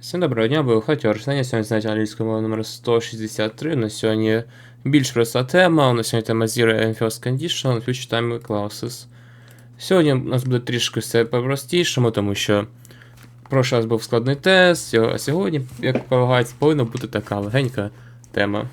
Всім доброго дня, ви Хатер. Сьогодні заняття англійської мови номер 163. На сьогодні більш проста тема. У нас сьогодні тема Zero and First Condition, Future Time Clauses. Сьогодні у нас буде трішки все по-простішому, тому що прошлий раз був складний тест, а сьогодні, як полагається, повинна бути така легенька тема.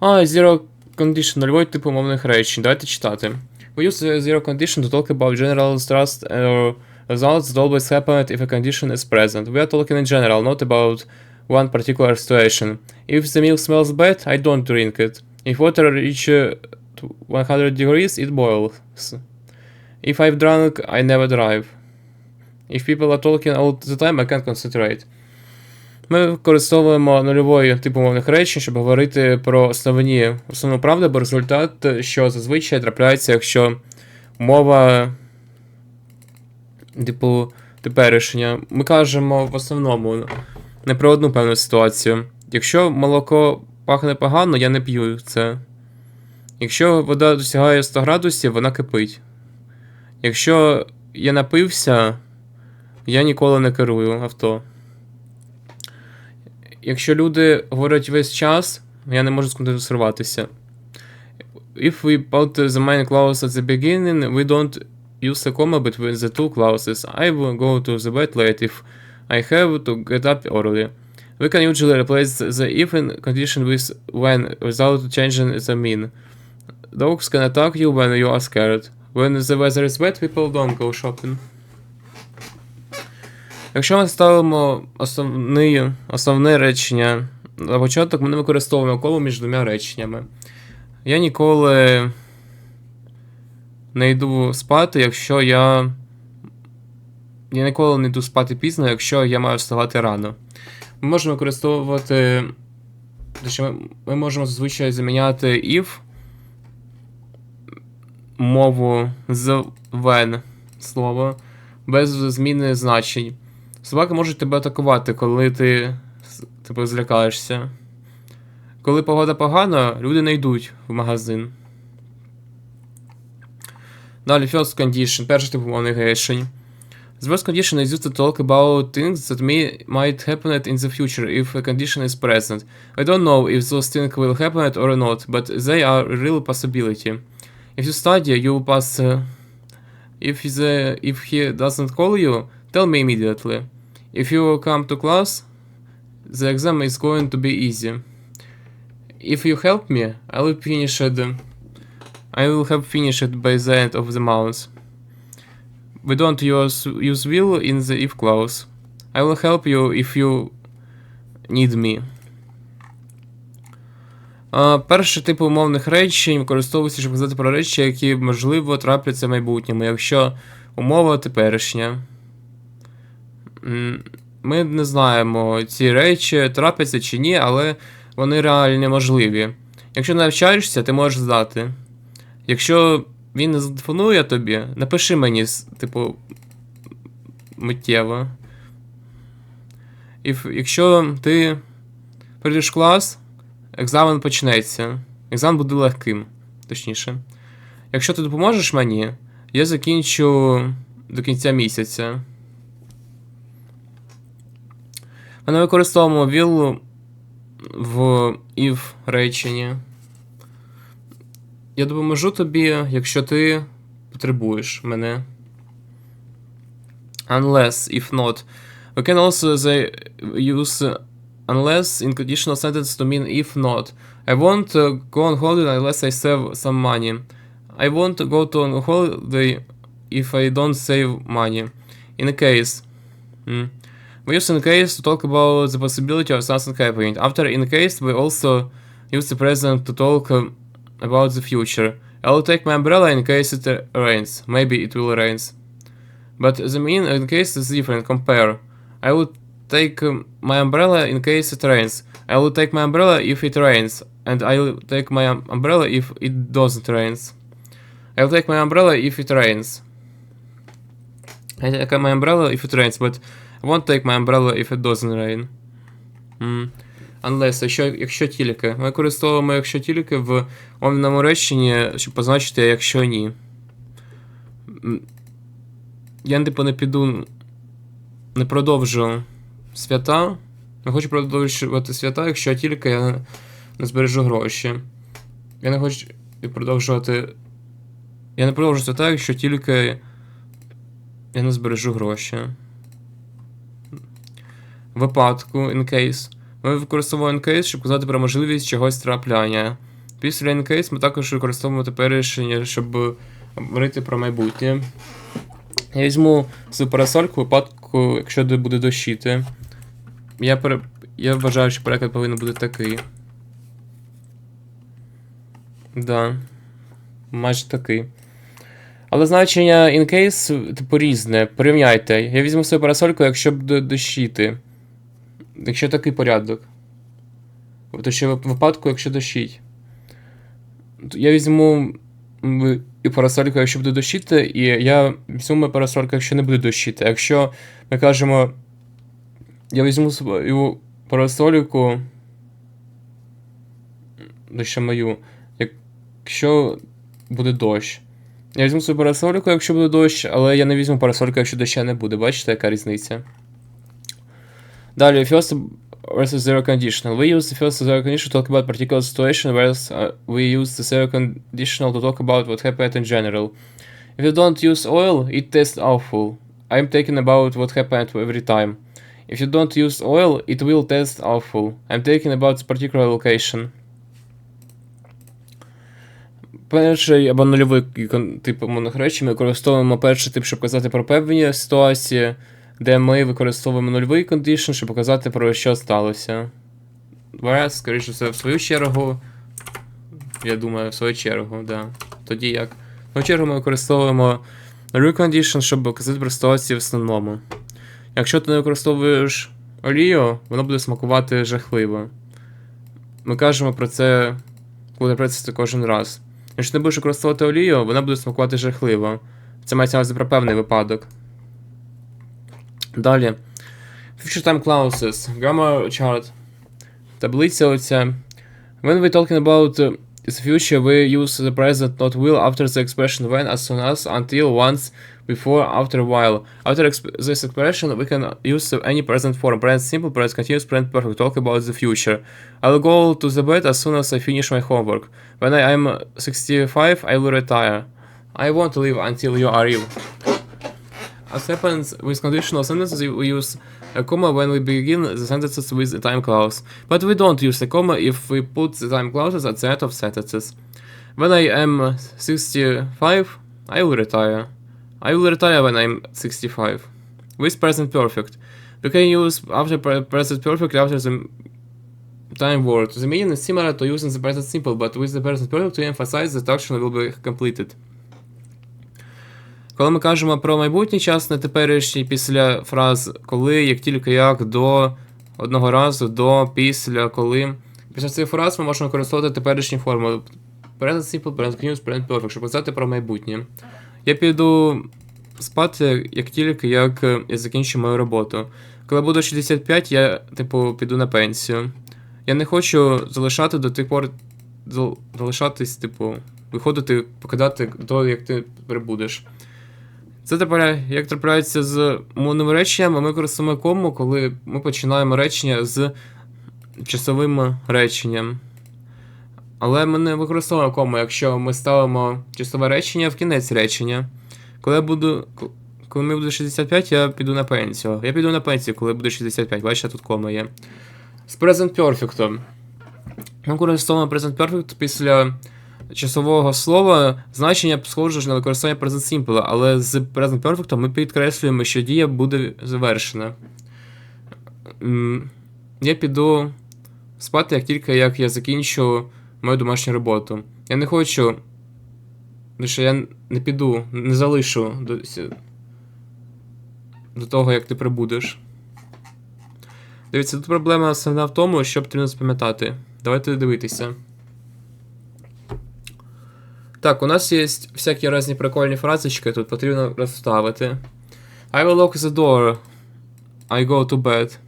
А, Zero Condition нульовий тип умовних речень. Давайте читати. We use zero condition to talk about general trust or results always happen if a condition is present. We are talking in general, not about one particular situation. If the milk smells bad, I don't drink it. If water reaches 100 degrees, it boils. If I've drunk, I never drive. If people are talking all the time, I can't concentrate. Ми використовуємо нульовий тип умовних речень, щоб говорити про основні основну правду або результат, що зазвичай трапляється, якщо мова, типу, теперішня. Ми кажемо в основному не про одну певну ситуацію. Якщо молоко пахне погано, я не п'ю це. Якщо вода досягає 100 градусів, вона кипить. Якщо я напився, я ніколи не керую авто. Якщо люди говорять весь час, я не можу сконцентруватися. If we put the main clause at the beginning, we don't use a comma between the two clauses. I will go to the bed late if I have to get up early. We can usually replace the if condition with when without changing the mean. Dogs can attack you when you are scared. When the weather is wet, people don't go shopping. Якщо ми ставимо основний, основне речення на початок, ми не використовуємо коло між двома реченнями. Я ніколи не йду спати, якщо я. Я ніколи не йду спати пізно, якщо я маю вставати рано. Ми можемо використовувати. Ми, можемо зазвичай заміняти if мову з when слово без зміни значень. Собаки можуть тебе атакувати, коли ти с- типу, злякаєшся. Коли погода погана, люди не йдуть в магазин. Далі, first condition, перший тип умовних рішень. The first condition is used to talk about things that may, might happen in the future if a condition is present. I don't know if those things will happen or not, but they are a real possibility. If you study, you will pass. uh, if the if he doesn't call you, tell me immediately. If you come to class, the exam is going to be easy. If you help me, I will finish it. I will have finished by the end of the month. We don't use use will in the if clause. I will help you if you need me. А, перший тип умовних речень використовується, щоб казати про речі, які можливо трапляться в майбутньому, якщо умова теперішня. Ми не знаємо, ці речі трапляться чи ні, але вони реально можливі. Якщо навчаєшся, ти можеш здати. Якщо він не зателефонує тобі, напиши мені, типу, миттєво. І якщо ти прийдеш в клас, екзамен почнеться. Екзамен буде легким, точніше. Якщо ти допоможеш мені, я закінчу до кінця місяця. Ми не використовуємо will в if реченні. Я допоможу тобі, якщо ти потребуєш мене. Unless, if not. We can also the, use unless in conditional sentence to mean if not. I won't uh, go on holiday unless I save some money. I won't go to on holiday if I don't save money. In a case. Mm. We use in case to talk about the possibility of something happening. After in case, we also use the present to talk um, about the future. I will take my umbrella in case it rains. Maybe it will rain. But the mean in case is different. Compare. I will take um, my umbrella in case it rains. I will take my umbrella if it rains. And I will take my um, umbrella if it doesn't rain. I will take my umbrella if it rains. I take my umbrella if it rains, but I won't take my umbrella if it doesn't rain. Mm. Unless, якщо, якщо тільки. Ми використовуємо якщо тільки в мовному реченні, щоб позначити, якщо ні. Я типу не піду не продовжу свята. Не хочу продовжувати свята, якщо тільки я не збережу гроші. Я не хочу продовжувати. Я не продовжу свята, якщо тільки я не збережу гроші. Випадку, in case. Ми використовуємо in case, щоб казати про можливість чогось трапляння. Після in case ми також використовуємо теперішнє, щоб говорити про майбутнє. Я візьму цю парасольку в випадку, якщо буде дощити. Я, пере... я вважаю, що переклад повинен бути такий. Да. Майже такий. Але значення in case, типу, різне. Порівняйте. Я візьму свою парасольку, якщо буде дощити. Якщо такий порядок. Тобто, що в випадку, якщо дощить. Я візьму і парасольку, якщо буде дощити, і я візьму парасольку, якщо не буде дощити. Якщо ми кажемо. Я візьму свою парасольку. Лише мою. Якщо буде дощ. Я візьму свою парасольку, якщо буде дощ, але я не візьму парасольку, якщо доща не буде. Бачите, яка різниця? Далі, first versus zero conditional. We use the first zero conditional to talk about particular situation, whereas uh, we use the zero conditional to talk about what happened in general. If you don't use oil, it tastes awful. I'm talking about what happened every time. If you don't use oil, it will taste awful. I'm talking about this particular location. Перший або нульовий кон- тип умовних речей ми використовуємо перший тип, щоб казати про певні ситуації, Де ми використовуємо нульовий кондишн, щоб показати про що сталося. Whereas, скоріше все, в свою чергу. Я думаю, в свою чергу, да. Тоді як. В свою чергу ми використовуємо нульовий кондишн, щоб показати про ситуацію в основному. Якщо ти не використовуєш олію, воно буде смакувати жахливо. Ми кажемо про це, коли працюється кожен раз. Якщо ти не будеш використовувати олію, вона буде смакувати жахливо. Це мається на увазі про певний випадок. Далі. Future time clauses. Grammar chart. Таблиця оця. When we talking about uh, the future, we use the present not will after the expression when, as soon as, until, once, before, after a while. After exp- this expression, we can use any present form. Present simple, present continuous, present perfect. Talk about the future. I'll go to the bed as soon as I finish my homework. When I am 65, I will retire. I won't live until you are ill. As happens with conditional sentences, we use a comma when we begin the sentences with a time clause. But we don't use a comma if we put the time clauses at the end of sentences. When I am 65, I will retire. I will retire when I'm 65. With present perfect. We can use after pre- present perfect after the time word. The meaning is similar to using the present simple, but with the present perfect we emphasize that action will be completed. Коли ми кажемо про майбутній час, не теперішній після фраз коли, як тільки як, до, одного разу, до, після, коли. Після цих фраз ми можемо використовувати теперішні форми. Present simple, present continuous, present perfect, щоб казати про майбутнє. Я піду спати, як тільки як е, я закінчу мою роботу. Коли буду 65, я, типу, піду на пенсію. Я не хочу залишати до тих пор. Залишатись, типу, виходити, покидати до, як ти прибудеш. Це тепер як трапляється з мовними реченнями, ми використовуємо кому, коли ми починаємо речення з часовим реченням. Але ми не використовуємо кому, якщо ми ставимо часове речення в кінець речення. Коли я буду. Коли мені буде 65, я піду на пенсію. Я піду на пенсію, коли буде 65. Бачите, тут кома є. З Present Perfect. Ми використовуємо Present Perfect після часового слова значення схоже ж на використання Present Simple, але з Present Perfect ми підкреслюємо, що дія буде завершена. Я піду спати, як тільки як я закінчу мою домашню роботу. Я не хочу. Лише я не піду, не залишу до, до того, як ти прибудеш. Дивіться, тут проблема основна в тому, що потрібно запам'ятати. Давайте дивитися. Так, у нас є всякі різні прикольні фразочки, тут потрібно розставити. I will lock the door. I go to bed.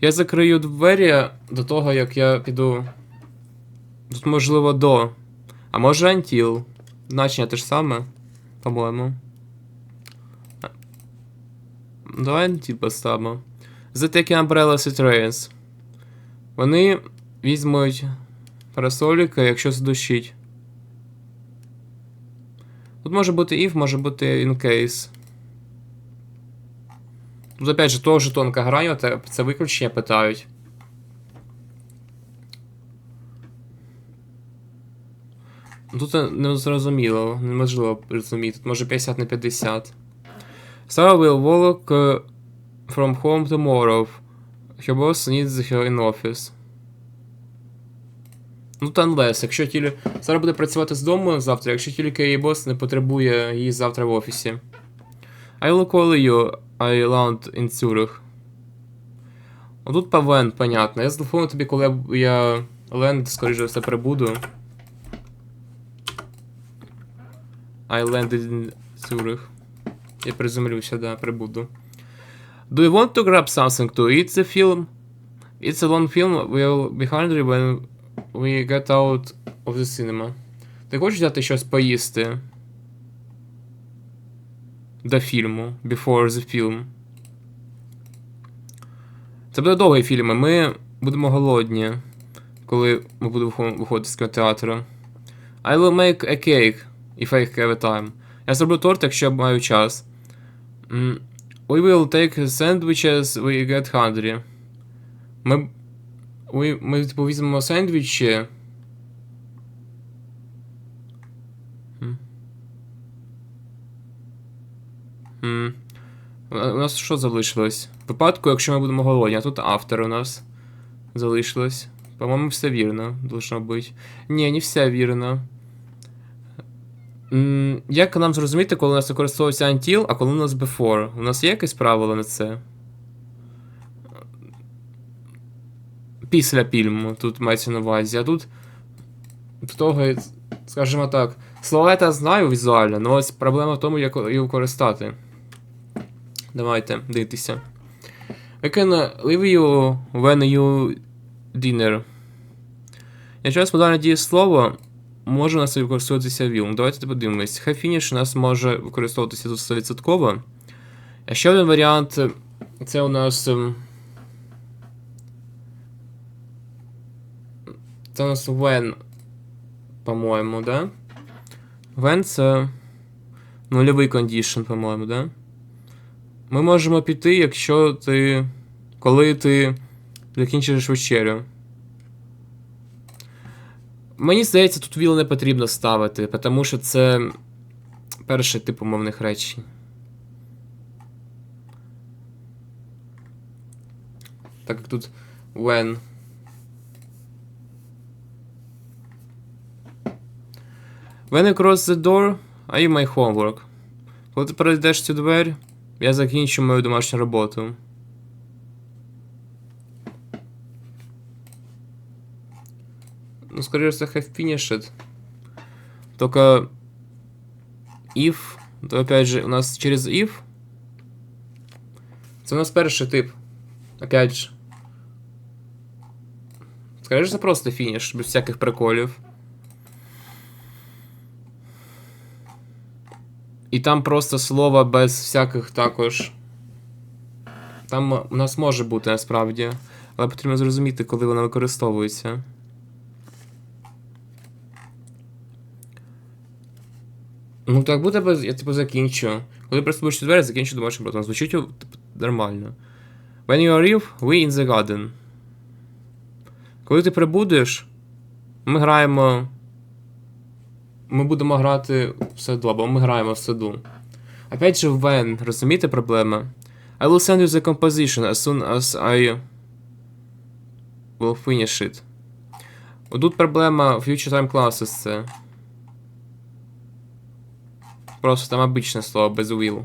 Я закрию двері до того, як я піду. Тут можливо до. А може until. Значення те ж саме, по-моєму. Давай ті поставимо. The taking umbrellas it rains. Вони візьмуть парасоліка, якщо задушить. Тут може бути if, може бути in case. Тут опять же теж тонка грань, е, це виключення питають. Тут е, не зрозуміло, неможливо розуміти. Тут може 50 на 50. Sarah will walk uh, from home tomorrow. Her boss needs her in office. Ну, та unless, якщо тільки. Сара буде працювати з дому завтра, якщо тільки її бос не потребує її завтра в офісі. I will call you, I land in Zurich. А тут понятно. Я зателефоную тобі, коли я ленд, скоріше за все, прибуду. I landed in Zurich. Я приземлюся, да, прибуду. Do you want to grab something to eat the film? It's a long film, we'll be hungry when we get out of the cinema. Ти хочеш взяти щось поїсти? До фільму. Before the film. Це буде довгий фільм, ми будемо голодні, коли ми будемо виходити з кінотеатру. I will make a cake if I have a time. Я зроблю торт, якщо я маю час. We will take sandwiches we get hungry. Ми. We, ми типу візьмемо сендвічі. М. М. У у нас що залишилось? В випадку, якщо ми будемо голодні, а тут автор у нас залишилось. По-моєму, все вірно, должно бути. Ні, не все вірно. Як нам зрозуміти, коли у нас використовується until, а коли у нас before? У нас є якесь правило на це? Після фільму, тут мається на увазі, а тут. До того, скажімо так, слова знаю візуально, але ось проблема в тому, як її використати. Давайте, дивіться. I can leave you when you dinner. Якщо модальне дієслово, може у нас використовуватися will. Давайте подивимось. Have finish у нас може використовуватися тут 100%. А ще один варіант це у нас. Це у нас when, по-моєму, да? When це нульовий кондішн, по-моєму, да? Ми можемо піти, якщо ти. Коли ти закінчиш вечерю. Мені здається, тут will не потрібно ставити, тому що це перший тип умовних речень. Так як тут when. When you cross the door, I my homework. Коли ти перейдеш цю двері, я закінчу мою домашню роботу. Ну, скорее всего, have finished. Только if, то опять же, у нас через if. Це у нас перший тип. Опять же. Скажи, це просто фініш, без всяких приколів. І там просто слово без всяких також. Там у нас може бути насправді. Але потрібно зрозуміти, коли вона використовується. Ну так буде. Я типу закінчу. Коли приступиш двері, закінчу домашню роботу. Звучить типу, нормально. When you arrive, we in the garden. Коли ти прибудеш, ми граємо. Ми будемо грати в саду, або ми граємо в саду. Опять же, when, розумієте проблема? I will send you the composition as soon as I will finish it. Тут проблема future time classes це. Просто там обичне слово без will.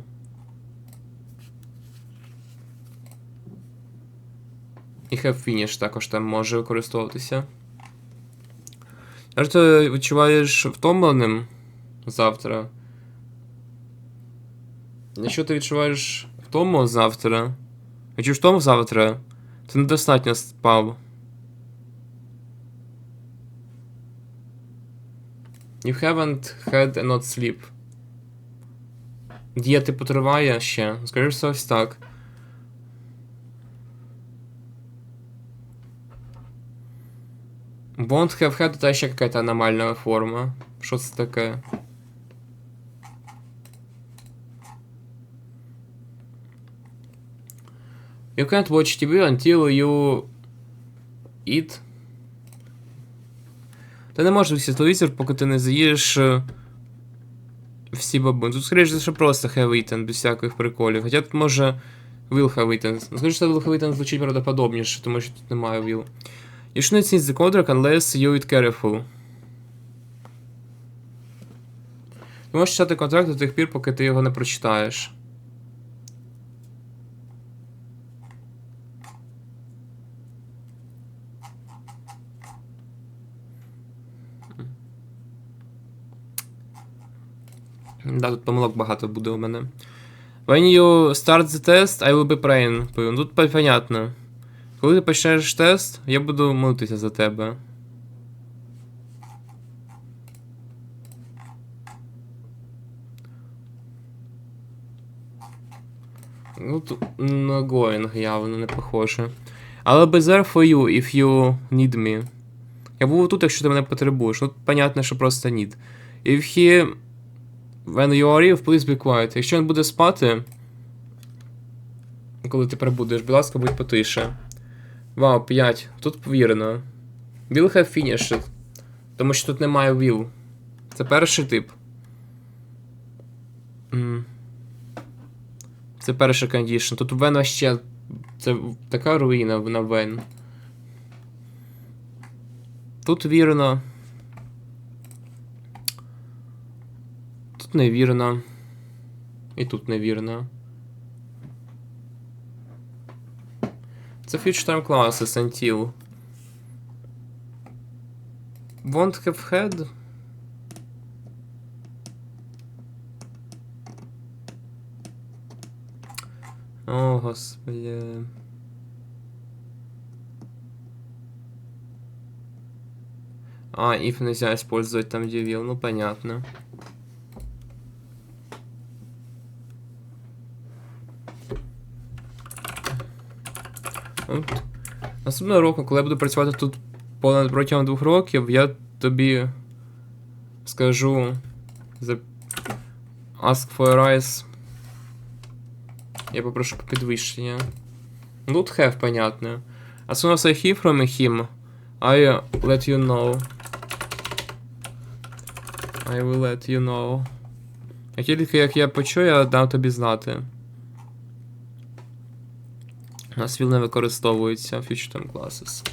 І have finish також там може використовуватися. Якщо ти відчуваєш втомленим завтра. Якщо ти відчуваєш втому завтра. Якщо втому завтра, ти недостатньо спав. You haven't had not sleep. Дія типу ще. Скажи все ось так. Won't have had это ще какая-то аномальная форма. Що це таке? You can't watch TV until you eat. Ти не можеш дивитися телевізор, поки ти не з'їш е, всі бабуни. Тут, скоріше все, просто have eaten, без всяких приколів. Хоча тут може will have eaten. Скоріше, will have eaten звучить правдоподобніше, тому що тут немає will. You should not seize the contract unless you eat careful. Ти можеш читати контракт до тих пір, поки ти його не прочитаєш. Да, тут помилок багато буде у мене. When you start the test, I will be praying. Тут понятно. Коли ти почнеш тест, я буду молитися за тебе. Ну, тут на going явно не похоже. Але be there for you if you need me. Я був тут, якщо ти мене потребуєш. Ну, понятно, що просто need. If he. When you are ill, please be quiet. Якщо він буде спати. Коли ти прибудеш, будь ласка, будь потише. Вау, 5. Тут вірно. Will have finished. Тому що тут немає will. Це перший тип. Це перший кондішн. Тут Вен ще. Це така руїна на Вен. Тут вірно. Тут невірно. І тут невірно. Це future time classes until. Won't have had. О, господи. А, if нельзя использовать там, где will, ну понятно. От. Наступного року, коли я буду працювати тут понад протягом двох років, я тобі скажу за Ask for a rise. Я попрошу по підвищення. Тут have, понятно. As soon as I hear from him, I let you know. I will let you know. А тільки як я почую, я дам тобі знати. У нас will не використовується future time classes.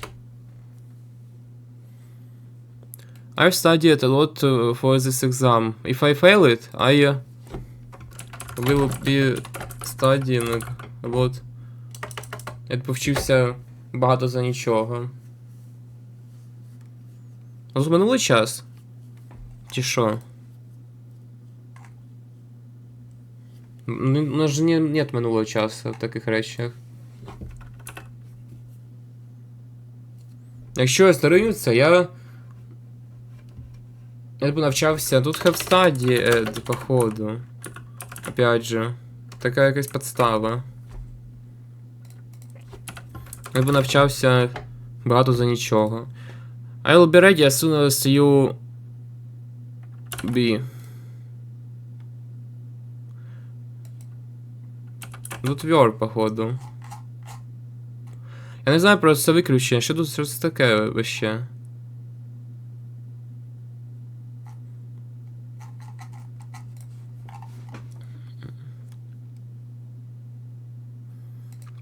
I've studied a lot uh, for this exam. If I fail it, I uh, will be studying a lot. Я повчився багато за нічого. Ну, минулий час? Чи що? Ну, У нас же не, нет минулого часу в таких речах. Якщо я старинюся, я. Я б навчався. Тут have studied, походу. Опять же. Така якась подстава. Я б навчався багато за нічого. I will be ready as soon as you be. Тут вер, походу. Я не знаю про це виключення. Що тут що це таке вообще?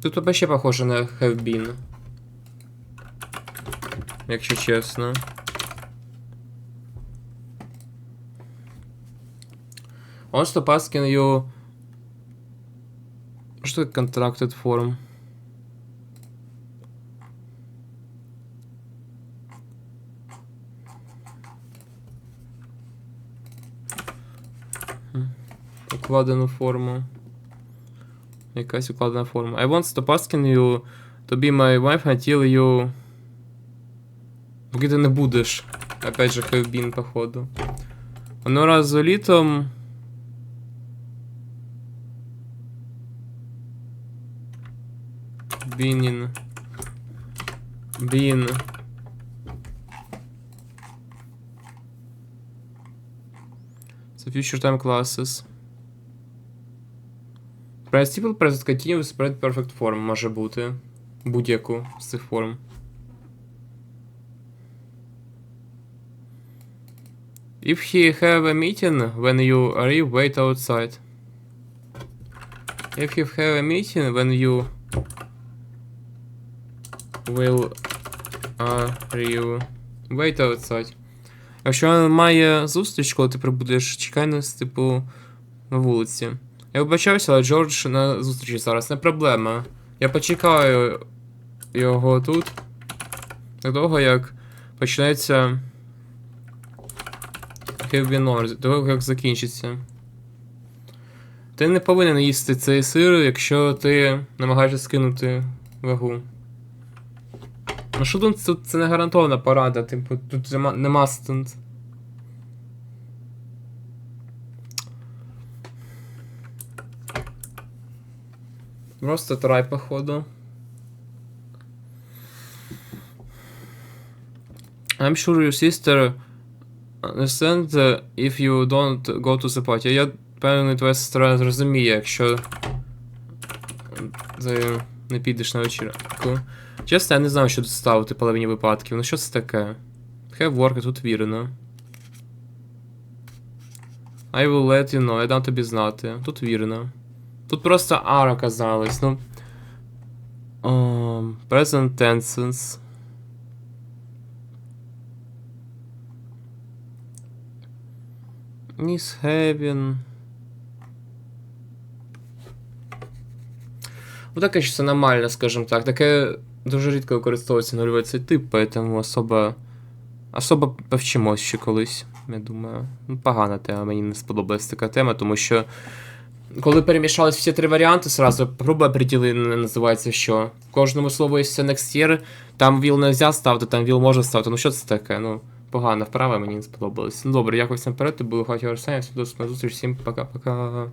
Тут вообще похоже на have been. Якщо чесно. Он что asking you... Что это contracted form? Укладену форму. Якась укладена форма. I want Stopaskin you to be my wife until you. Поки ти не будеш. Опять же, хевбін, походу. Воно раз за літом. Бінін. Бін. Це future time classes. Present simple, present continuous, present perfect form може бути. Будь-яку з цих форм. If he have a meeting when you arrive, wait outside. If he have a meeting when you will arrive, wait outside. Якщо має зустріч, коли ти прибудеш, чекай нас, типу, на вулиці. Я вибачаюся, але Джордж на зустрічі зараз, не проблема. Я почекаю його тут. Так довго, як почнеться. Хевбінор, до того, як закінчиться. Ти не повинен їсти цей сир, якщо ти намагаєшся скинути вагу. Ну що тут це, не гарантована порада, типу, тут нема, нема Просто трай, походу. I'm sure your sister understand uh, if you don't go to the party. Я певний, твоя сестра зрозуміє, якщо не підеш на вечірку. Чесно, я не знаю, що тут ставити половині випадків. Ну що це таке? Have work, тут вірно. I will let you know, я дам тобі знати. Тут вірно. Тут просто R оказалось, ну. Um, present tenses. Miss Heaven. Ну таке щось аномальне, скажімо так. Таке дуже рідко використовується нульовий цей тип, поэтому особо. Особо повчимось ще колись, я думаю. Ну, погана тема, мені не сподобалась така тема, тому що. Коли перемішались всі три варіанти, сразу грубо определення називається що. Кожному слову є next year, там віл не можна ставити, там віл можна ставити. Ну що це таке? Ну, погана вправа, мені не сподобалось. Ну добре, якось наперед, ти був Хаті Арсенів, до зустрічі, всім пока-пока.